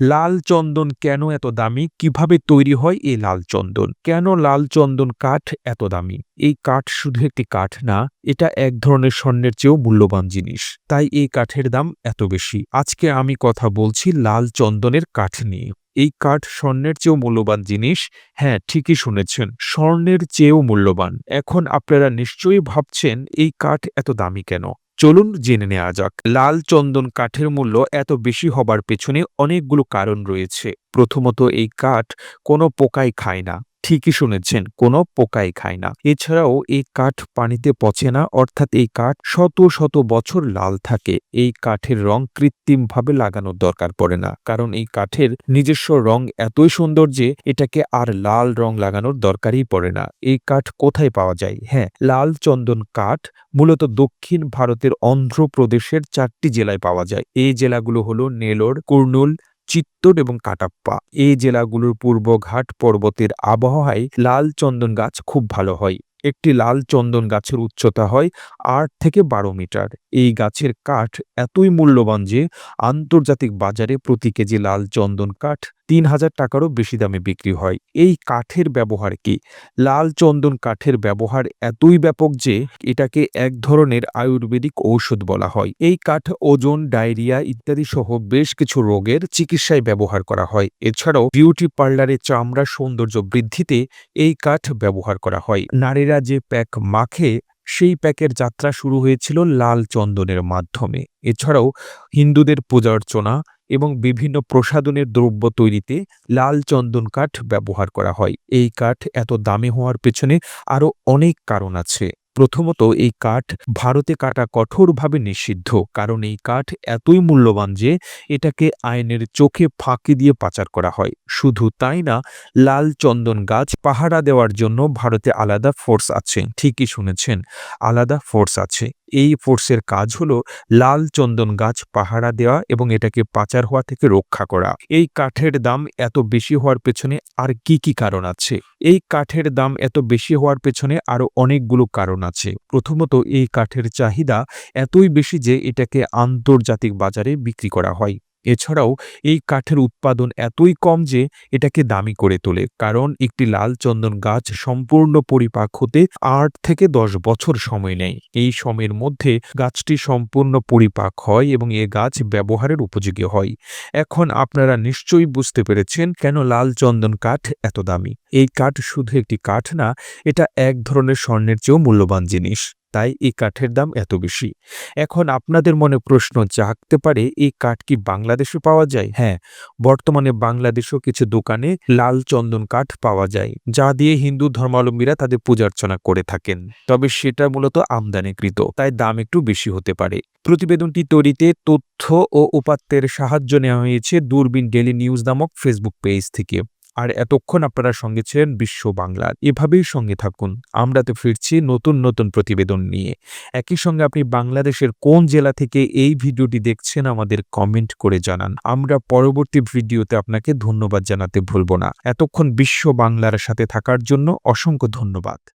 লাল চন্দন কেন এত দামি? কীভাবে তৈরি হয় এই লাল চন্দন? কেন লাল চন্দন কাঠ এত দামি? এই কাঠ শুধু একটি কাঠ না, এটা এক ধরনের স্বর্ণের চেয়েও মূল্যবান জিনিস। তাই এই কাঠের দাম এত বেশি। আজকে আমি কথা বলছি লাল চন্দনের কাঠ নিয়ে। এই কাঠ স্বর্ণের চেয়েও মূল্যবান জিনিস? হ্যাঁ ঠিকই শুনেছেন, স্বর্ণের চেয়েও মূল্যবান। এখন আপনারা নিশ্চয়ই ভাবছেন, এই কাঠ এত দামি কেন? চলুন জেনে নেওয়া যাক। লাল চন্দন কাঠের মূল্য এত বেশি হবার পেছনে অনেকগুলো কারণ রয়েছে। প্রথমত এই কাঠ কোনো পোকাই খায় না। ঠিকই শুনেছেন, কোনো পোকাই খায় না। এছাড়াও এই কাঠ পানিতে পচে না, অর্থাৎ এই কাঠ শত শত বছর লাল থাকে। এই কাঠের রং কৃত্রিমভাবে লাগানোর দরকার পড়ে না, কারণ এই কাঠের নিজস্ব রং এতই সুন্দর যে এটাকে আর লাল রং লাগানোর দরকারই পড়ে না। এই কাঠ কোথায় পাওয়া যায়? হ্যাঁ লাল চন্দন কাঠ মূলত দক্ষিণ ভারতের অন্ধ্রপ্রদেশের চারটি জেলায় পাওয়া যায়। এই জেলাগুলো হলো নেলোর, কুর্নুল চিত্তর এবং কাটাপ্পা। এই জেলাগুলোর পূর্ব ঘাট পর্বতের আবহাওয়ায় লাল চন্দন গাছ খুব ভালো হয়। একটি লাল চন্দন গাছের উচ্চতা হয় আট থেকে বারো মিটার। এই গাছের কাঠ এতই মূল্যবান যে আন্তর্জাতিক বাজারে প্রতি কেজি লাল চন্দন কাঠ তিন হাজার টাকারও বেশি দামে বিক্রি হয়। এই কাঠের ব্যবহার কি? লাল চন্দন কাঠের ব্যবহার এতই ব্যাপক যে এটাকে এক ধরনের আয়ুর্বেদিক ঔষধ বলা হয়। এই কাঠ ওজন, ডায়রিয়া ইত্যাদি সহ বেশ কিছু রোগের চিকিৎসায় ব্যবহার করা হয়। এছাড়াও বিউটি পার্লারে চামড়া সৌন্দর্য বৃদ্ধিতে এই কাঠ ব্যবহার করা হয়। নারীরা যে প্যাক মাখে, সেই প্যাকের যাত্রা শুরু হয়েছিল লাল চন্দনের মাধ্যমে। এছাড়াও হিন্দুদের পূজা অর্চনা এবং বিভিন্ন প্রসাধনের দ্রব্য তৈরিতে লাল চন্দন কাঠ ব্যবহার করা হয়। এই কাঠ এত দামি হওয়ার পেছনে আরও অনেক কারণ আছে। প্রথমত, এই কাঠ ভারতে কাটা কঠোরভাবে নিষিদ্ধ, কারণ এই কাঠ এতই মূল্যবান যে এটাকে আইনের চোখে ফাঁকি দিয়ে পাচার করা হয়। শুধু তাই না, লাল চন্দন গাছ পাহারা দেওয়ার জন্য ভারতে আলাদা ফোর্স আছে। ঠিকই শুনেছেন, আলাদা ফোর্স আছে। এই ফোর্সের কাজ হলো লাল চন্দন গাছ পাহারা দেওয়া এবং এটাকে পাচার হওয়া থেকে রক্ষা করা। এই কাঠের দাম এত বেশি হওয়ার পেছনে আর কি কি কারণ আছে? এই কাঠের দাম এত বেশি হওয়ার পেছনে আরও অনেকগুলো কারণ আছে। প্রথমত, এই কাঠের চাহিদা এতই বেশি যে এটাকে আন্তর্জাতিক বাজারে বিক্রি করা হয়। এছাড়াও এই কাঠের উৎপাদন এতই কম যে এটাকে দামি করে তোলে, কারণ একটি লাল চন্দন গাছ সম্পূর্ণ পরিপাক হতে আট থেকে দশ বছর সময় নেয়। এই সময়ের মধ্যে গাছটি সম্পূর্ণ পরিপাক হয় এবং এ গাছ ব্যবহারের উপযোগী হয়। এখন আপনারা নিশ্চয়ই বুঝতে পেরেছেন কেন লাল চন্দন কাঠ এত দামি। এই কাঠ শুধু একটি কাঠ না, এটা এক ধরনের স্বর্ণের চেয়েও মূল্যবান জিনিস। তাই এই কাঠের দাম এত বেশি। এখন আপনাদের মনে প্রশ্ন জাগতে পারে, এই কাঠ কি বাংলাদেশে পাওয়া যায়? হ্যাঁ বর্তমানে বাংলাদেশেও কিছু দোকানে লাল চন্দন কাঠ পাওয়া যায়, যা দিয়ে হিন্দু ধর্মাবলম্বীরা তাদের পূজার্চনা করে থাকেন। তবে সেটা মূলত আমদানিকৃত, তাই দাম একটু বেশি হতে পারে। প্রতিবেদনটি তৈরিতে তথ্য ও উপাত্তের সাহায্য নেওয়া হয়েছে দূরবীন ডেলি নিউজ নামক ফেসবুক পেজ থেকে। আর এতক্ষণ আপনারা সঙ্গে ছিলেন বিশ্ব বাংলার এভাবেই সঙ্গে থাকুন। আমরা তো ফিরছি নতুন নতুন প্রতিবেদন নিয়ে। একই সঙ্গে আপনি বাংলাদেশের কোন জেলা থেকে এই ভিডিওটি দেখছেন আমাদের কমেন্ট করে জানান। আমরা পরবর্তী ভিডিওতে আপনাকে ধন্যবাদ জানাতে ভুলব না। এতক্ষণ বিশ্ব বাংলার সাথে থাকার জন্য অসংখ্য ধন্যবাদ।